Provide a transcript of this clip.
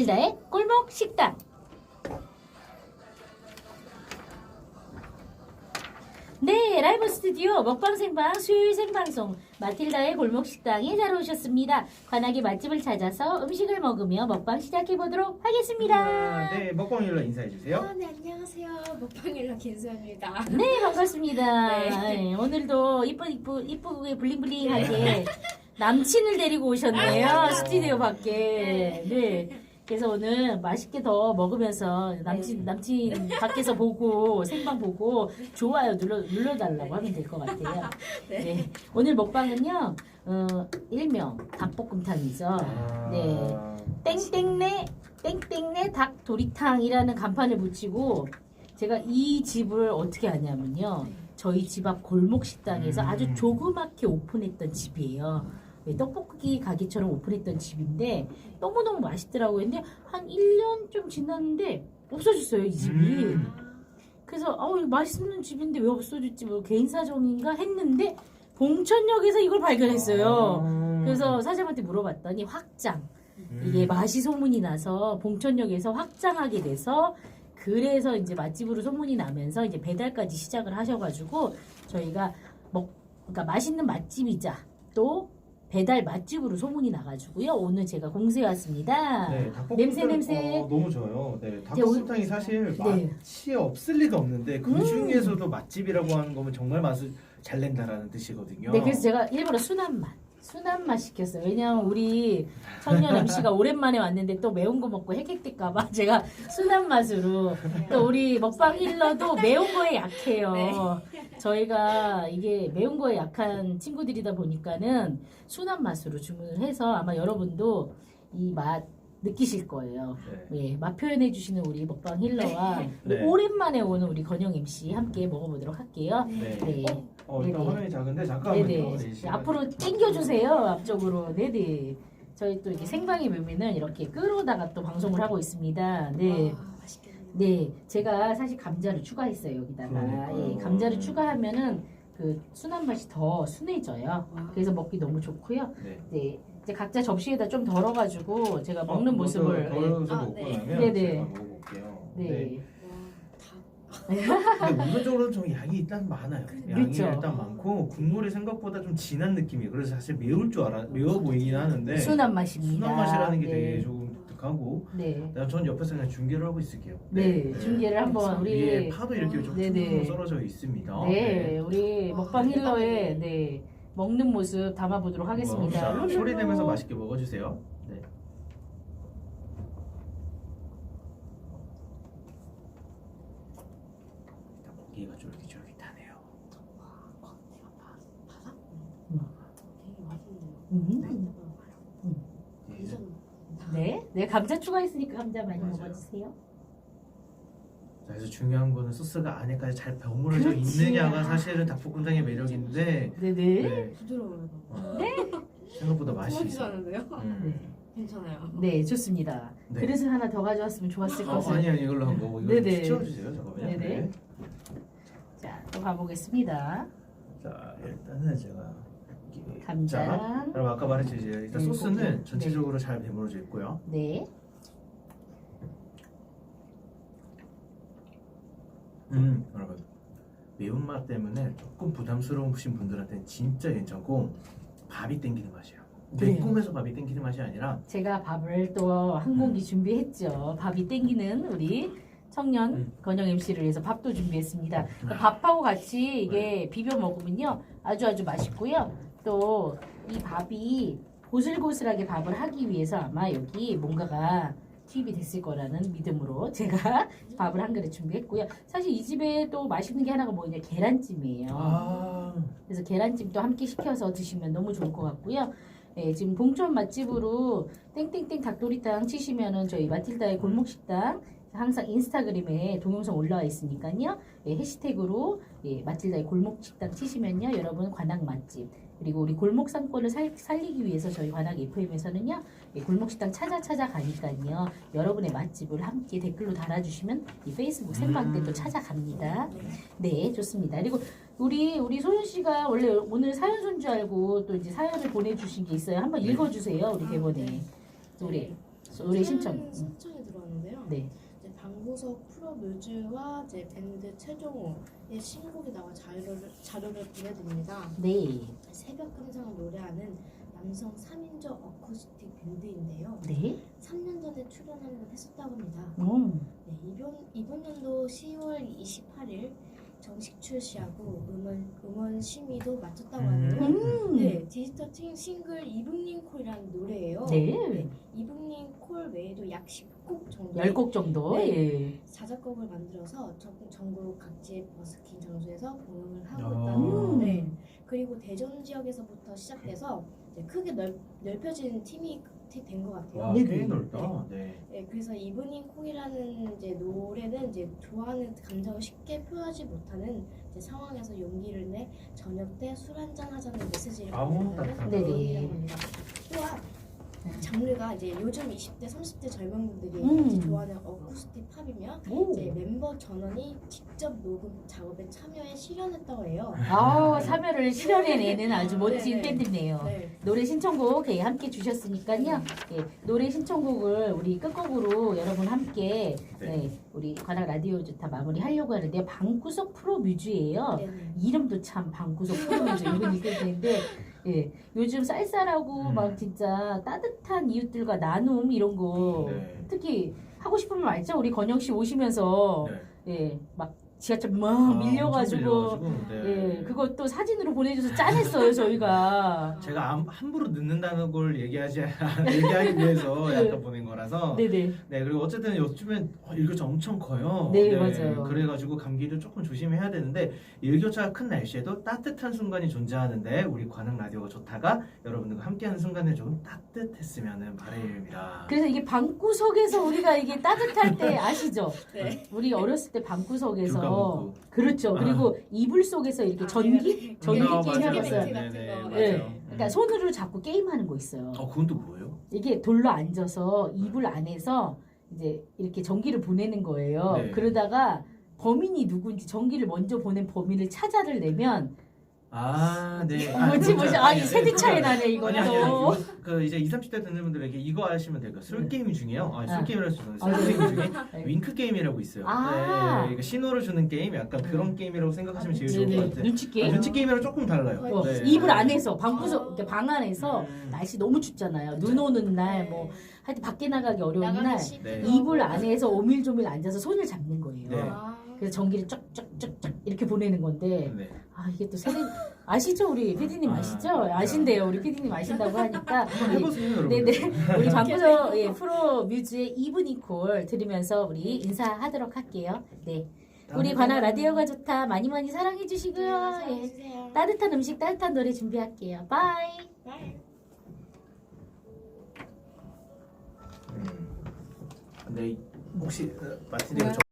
마틸다의 꿀목 식당. 네, 라이브 스튜디오 먹방 생방 수요일 생방송 마틸다의 골목 식당에 잘 오셨습니다. 관악의 맛집을 찾아서 음식을 먹으며 먹방 시작해 보도록 하겠습니다. 아, 네, 먹방일로 인사해 주세요. 아, 네, 안녕하세요. 먹방일러 김수현입니다. 네, 반갑습니다. 네. 네, 오늘도 이쁘 이쁘 이쁘게 블링블링하게 남친을 데리고 오셨네요. 스튜디오 밖에. 네. 그래서 오늘 맛있게 더 먹으면서 남친 남친 밖에서 보고 생방 보고 좋아요 눌러 눌러달라고 하면 될 것 같아요. 네. 네. 오늘 먹방은요. 어, 일명 닭볶음탕이죠. 아, 네. 땡땡네 땡땡네 닭 도리탕이라는 간판을 붙이고 제가 이 집을 어떻게 아냐면요 저희 집 앞 골목 식당에서 음. 아주 조그맣게 오픈했던 집이에요 네, 떡볶이 가게처럼 오픈했던 집인데 너무너무 맛있더라고요 근데 한 1년 좀 지났는데 없어졌어요 이 집이 음. 그래서 어 이거 맛있는 집인데 왜 없어졌지 뭐 개인 사정인가 했는데 봉천역에서 이걸 발견했어요 아. 그래서 사장한테 물어봤더니 확장 음. 이게 맛이 소문이 나서 봉천역에서 확장하게 돼서 그래서 이제 맛집으로 소문이 나면서 이제 배달까지 시작을 하셔가지고 저희가 먹 그러니까 맛있는 맛집이자 또 배달 맛집으로 소문이 나가지고요 오늘 제가 공수해 왔습니다. 네, 닭볶음탕 냄새, 냄새. 어, 너무 좋아요. 네, 닭볶음탕이 사실 네. 맛이 없을 리가 없는데 그 음. 중에서도 맛집이라고 하는 거면 정말 맛을 잘 낸다라는 뜻이거든요. 네, 그래서 제가 일부러 순한 맛. 순한 맛 시켰어요. 왜냐면 우리 청년 MC가 오랜만에 왔는데 또 매운 거 먹고 핵핵될까봐 제가 순한 맛으로 또 우리 먹방 힐러도 매운 거에 약해요. 네. 저희가 이게 매운 거에 약한 친구들이다 보니까는 순한 맛으로 주문을 해서 아마 여러분도 이 맛 느끼실 거예요. 네. 예, 맛 표현해 주시는 우리 먹방 힐러와 네. 오랜만에 오는 우리 건영 MC 함께 먹어보도록 할게요. 네. 네. 어, 일단 네네. 화면이 작은데 잠깐만요. 네네. 네, 시간- 앞으로 당겨주세요. 앞쪽으로. 네네. 저희 또 이렇게 생방에 뵈면은 이렇게 끌어다가 또 방송을 하고 있습니다. 네. 와, 맛있겠 네. 제가 사실 감자를 추가했어요, 여기다가. 그러니까요. 예, 감자를 추가하면은 그 순한 맛이 더 순해져요. 와. 그래서 먹기 너무 좋고요. 네. 네. 이제 각자 접시에다 좀 덜어가지고 제가 먹는 어, 모습을. 덜어서 아, 먹고 네. 나면 네네. 제가 먹어볼게요. 네. 네. 근데 우선적으로 좀 양이 일단 많아요. 양이 그쵸. 일단 많고 국물이 생각보다 좀 진한 느낌이에요. 그래서 사실 매울 줄 알아 매워 보이긴 하는데 순한 맛입니다. 순한 맛이라는 게 네. 되게 조금 독특하고 네. 내가 전 옆에서 그냥 중계를 하고 있을게요. 네. 중계를 한번 우리. 위에 파도 이렇게 좀 네 네. 퉁퉁 썰어져 있습니다. 네, 우리 와, 먹방 대박이네. 힐러의 네, 먹는 모습 담아보도록 하겠습니다. 자, 소리 내면서 맛있게 먹어주세요. 네. 일단 고기가 쫄깃쫄깃하네요. 겉에가 바, 바삭? 음. 되게 맛있네요. 음. 네. 완전 다. 네, 네 감자 추가했으니까 감자 많이 맞아요. 먹어주세요. 자, 그래서 중요한 거는 소스가 안에까지 잘 버무려져 그렇지. 있느냐가 사실은 닭볶음탕의 매력인데 네네. 네. 부드러워요. 어, 생각보다 맛이 있어요. 않은데요? 음. 괜찮아요. 네, 좋습니다. 네. 그릇을 하나 더 가져왔으면 좋았을 어, 것을. 아니 아니 이걸로 한 거고 이거 네네. 치워주세요 잠깐만요. 네네. 네. 자, 또 가보겠습니다. 자 일단은 제가 이렇게- 감자. 자, 그럼 아까 말했죠 이제 일단 네, 소스는 고기. 전체적으로 잘 배물어져 있고요. 네, 음 여러분 매운맛 때문에 조금 부담스러우신 분들한테는 진짜 괜찮고 밥이 땡기는 맛이에요. 그래요. 매콤해서 밥이 땡기는 맛이 아니라 제가 밥을 또 한 공기 준비했죠. 밥이 땡기는 우리 청년 음. 건영 MC를 위해서 밥도 준비했습니다. 그러니까 밥하고 같이 이게 비벼 먹으면요 아주 아주 맛있고요. 또 이 밥이 고슬고슬하게 밥을 하기 위해서 아마 여기 뭔가가 투입이 됐을 거라는 믿음으로 제가 밥을 한 그릇 준비했고요. 사실 이 집에 또 맛있는 게 하나가 뭐냐 계란찜이에요. 아 그래서 계란찜도 함께 시켜서 드시면 너무 좋을 것 같고요. 예, 지금 봉천 맛집으로 땡땡땡 닭도리탕 치시면은 저희 마틸다의 골목식당 항상 인스타그램에 동영상 올라와 있으니까요. 예, 해시태그로 예, 마틸다의 골목식당 치시면요. 여러분 관악 맛집 그리고 우리 골목 상권을 살, 살리기 위해서 저희 관악 FM에서는요. 예, 골목식당 찾아 찾아 가니까요. 여러분의 맛집을 함께 댓글로 달아주시면 이 페이스북 생방 때또 음. 찾아갑니다. 네, 좋습니다. 그리고 우리 우리 소연 씨가 원래 오늘 사연 손줄 알고 또 이제 사연을 보내주신 게 있어요. 한번 네. 읽어주세요. 우리 아, 대본에 네. 우리 노래 신청. 사연 신청이 들어왔는데요. 네. 이제 방구석 프로 뮤즈와 이제 밴드 최종호의 신곡이 나와 자료를 자료를 보내드립니다. 네. 새벽 감상을 노래하는 남성 3인조 어쿠스틱 밴드인데요. 네. 3년 전에 출연 한번 했었다고 합니다. 음. 네, 이번 이번 연도 10월 28일 정식 출시하고 음원 음원 심의도 마쳤다고 하네요. 음. 네, 디지털 팅- 싱글 이브닝 콜이라는 노래예요. 네. 외에도 약 10곡 정도 10곡 정도. 네. 예. 자작곡을 만들어서 전- 전국 각지의 버스킹 장소에서 공연을 하고 아. 있다는 네. 그리고 대전 지역에서부터 시작해서 이제 크게 넓, 넓혀진 팀이 된 것 같아요. 와, 네, 꽤 네. 넓다. 네. 네, 그래서 이브닝 콩이라는 이제 노래는 이제 좋아하는 감정을 쉽게 표현하지 못하는 이제 상황에서 용기를 내 저녁 때 술 한잔 하자는 메시지를 아우, 따뜻하다. 노래라고 합니다. 또한 장르가 이제 요즘 20대, 30대 젊은 분들이 음. 이제 좋아하는 어쿠스틱 팝이며 오. 이제 멤버 전원이 직접 녹음 작업에 참여해 실현했다고 해요. 아, 사면을 실현해내는 아주 멋진 네, 네. 밴드네요. 네. 노래 신청곡 예, 함께 주셨으니까요. 예, 노래 신청곡을 우리 끝곡으로 여러분 함께 네. 예, 우리 관악 라디오 좋다 마무리 하려고 하는데요. 방구석 프로 뮤즈예요. 네, 네. 이름도 참 방구석 프로 뮤즈 이런 있는데 예, 요즘 쌀쌀하고 음. 막 진짜 따뜻한 이웃들과 나눔 이런 거 네. 특히 하고 싶으면 알죠. 우리 건영 씨 오시면서 네. 예, 막 지하철 막 아, 밀려가지고 네. 예, 그것도 사진으로 보내줘서 짠했어요 저희가. 제가 함- 함부로 늦는다는 걸 얘기하지 얘기하기 위해서 약간 보낸 거라서 네네. 네 그리고 어쨌든 요즘엔 어, 일교차 엄청 커요. 네, 맞아요. 그래가지고 감기를 조금 조심해야 되는데 일교차가 큰 날씨에도 따뜻한 순간이 존재하는데 우리 관악 라디오가 좋다가 여러분들과 함께하는 순간에 조금 따뜻했으면 바람입니다. 그래서 이게 방구석에서 우리가 이게 따뜻할 때 아시죠? 네. 우리 어렸을 때 방구석에서 귤가먹고. 그렇죠. 아. 그리고 이불 속에서 이렇게 아, 전기 네. 전기 아, 게임 맞아요. 해봤어요. 네, 네, 네. 맞아요. 네. 그러니까 손으로 잡고 게임하는 거 있어요. 어 그건 또 뭐예요? 이게 돌로 앉아서 이불 안에서 이제 이렇게 전기를 보내는 거예요. 네. 그러다가 범인이 누군지 전기를 먼저 보낸 범인을 찾아를 내면 아, 네. 뭐지 뭐지 아 이 세대 차이 나네 아니, 이것도. 아니, 아니, 이거, 그 이제 20, 30대 듣는 분들에게 이거 아시면 될 거예요. 술 네. 게임 중에요. 아, 아. 술 게임이라고 했어요. 아, 술 네. 게임 중에 네. 윙크 게임이라고 있어요. 아. 네, 이거 신호를 주는 게임, 약간 그런 게임이라고 생각하시면 제일 좋을 것 같아요. 눈치 아, 게임. 눈치 게임이랑 조금 달라요. 어, 네. 이불 안에서 방구석 아. 이렇게 방 안에서 음. 날씨 너무 춥잖아요. 눈 오는 날 뭐 하여튼 밖에 나가기 어려운 날 네. 이불 안에서 오밀조밀 앉아서 손을 잡는 거예요. 네. 그래서 전기를 쫙쫙쫙쫙 이렇게 보내는 건데 네. 아 이게 또 세대 아시죠 우리 피디님 아, 아시죠? 그렇죠. 아신대요 우리 피디님 아신다고 하니까 한번 해보세요, 여러분. 네네 우리 방구석 예, 프로 뮤즈의 이브니콜 들으면서 우리 인사하도록 할게요. 네 우리 관악 라디오가 좋다 많이 많이 사랑해 주시고요. 예. 주세요. 따뜻한 음식 따뜻한 노래 준비할게요. 바이. 네. 음. 근데 혹시 어, 마틴이 가